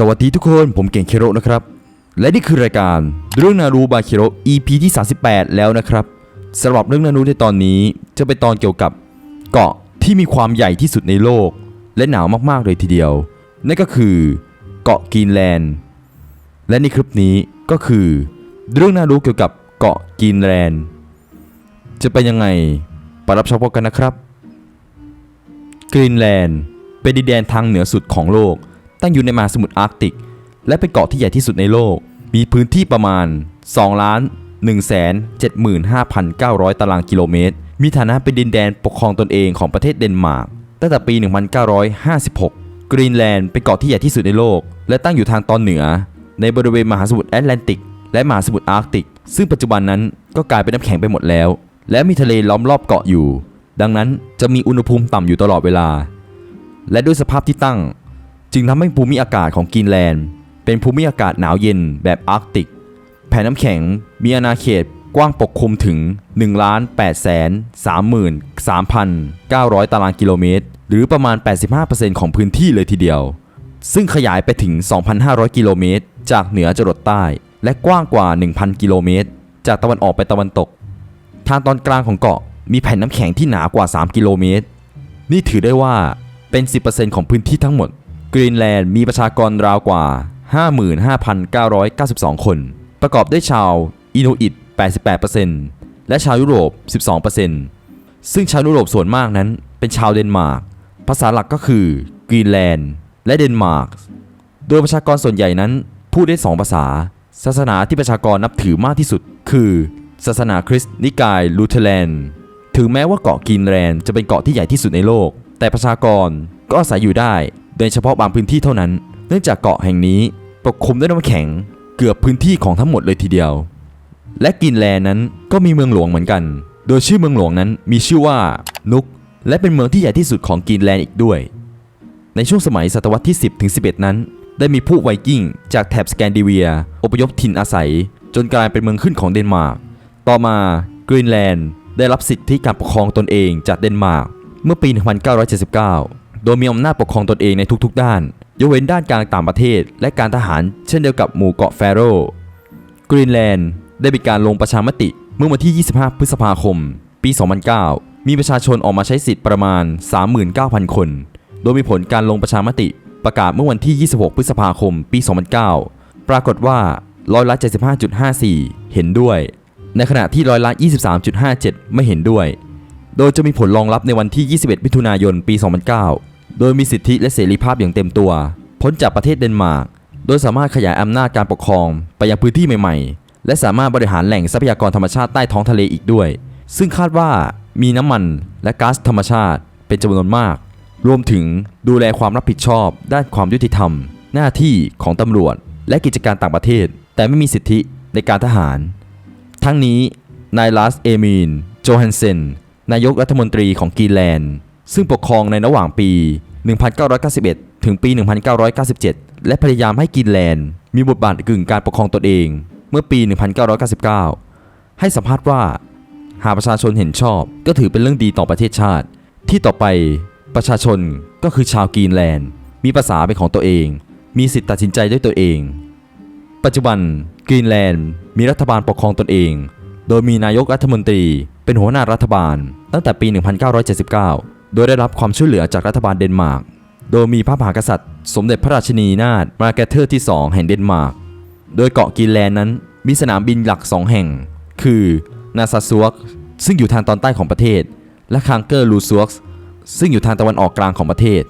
สวัสดีทุกคนผมเก่งเคโรนะครับ และนี่คือรายการเรื่องนารูบาเคโร EP ที่ 38 แล้วนะครับสำหรับเรื่องนารูในตอนนี้จะเป็นตอนเกี่ยวกับเกาะที่มีความใหญ่ที่สุดในโลก และหนาวมากๆเลยทีเดียว นั่นก็คือเกาะกรีนแลนด์ และในคลิปนี้ก็คือ เรื่องน่ารู้เกี่ยวกับเกาะกรีนแลนด์ จะเป็นยังไงไปรับชมกันนะครับกรีนแลนด์เป็นดินแดนทางเหนือสุดของโลก ตั้งอยู่ในมหาสมุทรอาร์กติก และเป็นเกาะที่ใหญ่ที่สุดในโลก มีพื้นที่ประมาณ2ล้าน1 7 5 9 0 0 ตารางกิโลเมตร มีฐานะเป็นดินแดนปกครองตนเองของประเทศเดนมาร์ก ตั้งแต่ปี 1956 กรีนแลนด์เป็นเกาะที่ใหญ่ที่สุดในโลก และตั้งอยู่ทางตอนเหนือ ในบริเวณมหาสมุทรแอตแลนติก และมหาสมุทรอาร์กติก ซึ่งปัจจุบันนั้นก็กลายเป็นน้ำแข็งไปหมดแล้ว และมีทะเลล้อมรอบเกาะอยู่ ดังนั้นจะมีอุณหภูมิต่ำอยู่ตลอดเวลา และด้วยสภาพที่ตั้ง จึงทำให้ภูมิอากาศของกรีนแลนด์ เป็นภูมิอากาศหนาวเย็นแบบอาร์กติก แผ่นน้ำแข็งมีอาณาเขตกว้างปกคลุมถึง 1 8 3 3 9 0 0 ตารางกิโลเมตร หรือประมาณ 85%ของพื้นที่เลยทีเดียว ซึ่งขยายไปถึง 2,500 กิโลเมตร จากเหนือจรดใต้ และกว้างกว่า 1,000 กิโลเมตร จากตะวันออกไปตะวันตก ทางตอนกลางของเกาะมีแผ่นน้ำแข็งที่หนากว่า 3 กิโลเมตร นี่ถือได้ว่าเป็น 10%ของพื้นที่ทั้งหมด กรีนแลนด์มีประชากรราวกว่า 55,992 คน ประกอบด้วยชาวอินูอิต 88%และชาวยุโรป 12%ซึ่งชาวยุโรปส่วนมากนั้นเป็นชาวเดนมาร์ก ภาษาหลักก็คือกรีนแลนด์และเดนมาร์ก โดยประชากรส่วนใหญ่นั้นพูดได้ 2 ภาษา ศาสนาที่ประชากรนับถือมากที่สุด คือศาสนาคริสต์นิกายลูเทเรนถึงแม้ว่าเกาะกรีนแลนด์จะเป็นเกาะที่ใหญ่ที่สุดในโลก แต่ประชากรก็อาศัยอยู่ได้ โดยเฉพาะบางพื้นที่เท่านั้น เนื่องจากเกาะแห่งนี้ปกคลุมด้วยน้ำแข็งเกือบพื้นที่ของทั้งหมดเลยทีเดียว และกรีนแลนด์นั้นก็มีเมืองหลวงเหมือนกัน โดยชื่อเมืองหลวงนั้นมีชื่อว่านุก และเป็นเมืองที่ใหญ่ที่สุดของกรีนแลนด์อีกด้วย ในช่วงสมัยศตวรรษที่ 10 ถึง 11 นั้น ได้มีผู้ไวกิ้งจากแถบสแกนดิเวีย อพยพถิ่นอาศัย จนกลายเป็นเมืองขึ้นของเดนมาร์ก ต่อมากรีนแลนด์ได้รับสิทธิการปกครองตนเองจากเดนมาร์กเมื่อปี 1979 โดยมีอำนาจปกครองตนเองในทุกๆ ด้าน ยกเว้นด้านการต่างประเทศ และการทหารเช่นเดียวกับหมู่เกาะแฟโรกรีนแลนด์ได้มีการลงประชามติเมื่อวันที่ 25 พฤษภาคม ปี 2009 มีประชาชนออกมาใช้สิทธิ์ประมาณ 39,000 คน โดยมีผลการลงประชามติประกาศเมื่อวันที่ 26 พฤษภาคม ปี 2009 ปรากฏว่าร้อยละ 75.54 เห็นด้วย ในขณะที่ร้อยละ 23.57 ไม่เห็นด้วย โดยจะมีผลรองรับในวันที่ 21 มิถุนายน ปี 2009 โดยมีสิทธิและเสรีภาพอย่างเต็มตัว พ้นจากประเทศเดนมาร์ก โดยสามารถขยายอำนาจการปกครองไปยังพื้นที่ใหม่ๆ และสามารถบริหารแหล่งทรัพยากรธรรมชาติใต้ท้องทะเลอีกด้วย ซึ่งคาดว่ามีน้ำมันและก๊าซธรรมชาติเป็นจำนวนมาก รวมถึงดูแลความรับผิดชอบ ด้านความยุติธรรม หน้าที่ของตำรวจ และกิจการต่างประเทศ แต่ไม่มีสิทธิในการทหาร ทั้งนี้นายลัสเอมีนโจฮันเซนนายกรัฐมนตรีของกรีนแลนด์ ซึ่งปกครองในระหว่างปี 1991 ถึงปี 1997 และพยายามให้กรีนแลนด์ มีบทบาทกึ่งการปกครองตนเอง เมื่อปี 1999 ให้สัมภาษณ์ว่า หากประชาชนเห็นชอบก็ถือเป็นเรื่องดีต่อประเทศชาติ ที่ต่อไปประชาชนก็คือชาวกรีนแลนด์ มีภาษาเป็นของตัวเอง มีสิทธิตัดสินใจด้วยตัวเอง ปัจจุบันกรีนแลนด์มีรัฐบาลปกครองตนเอง โดยมีนายกรัฐมนตรีเป็นหัวหน้ารัฐบาลตั้งแต่ปี 1979 โดยได้รับความช่วยเหลือจากรัฐบาลเดนมาร์ก โดยมีพระมหากษัตริย์ สมเด็จพระราชินีนาถมาร์แกเทอร์ที่ 2 แห่งเดนมาร์ก โดยเกาะกรีนแลนด์นั้นมีสนามบินหลัก 2 แห่ง คือนาซาซวกซึ่งอยู่ทางตอนใต้ของประเทศ และคางเกอร์ลูซวกซึ่งอยู่ทางตะวันออกกลางของประเทศ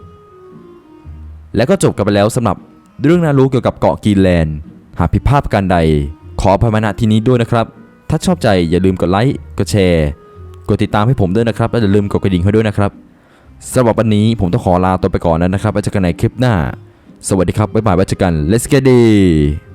และก็จบกันไปแล้วสำหรับเรื่องน่ารู้เกี่ยวกับเกาะกรีนแลนด์ หากผิดพลาดประการใด ขออภัยมาณที่นี้ด้วยนะครับ ถ้าชอบใจอย่าลืมกดไลค์ กดแชร์ กดติดตามให้ผมด้วยนะครับ และอย่าลืมกดกระดิ่งให้ด้วยนะครับ สำหรับวันนี้ผมต้องขอลาตัวไปก่อนแล้วนะครับไว้เจอกันในคลิปหน้า สวัสดีครับ บ๊ายบายไว้เจอกัน let's get it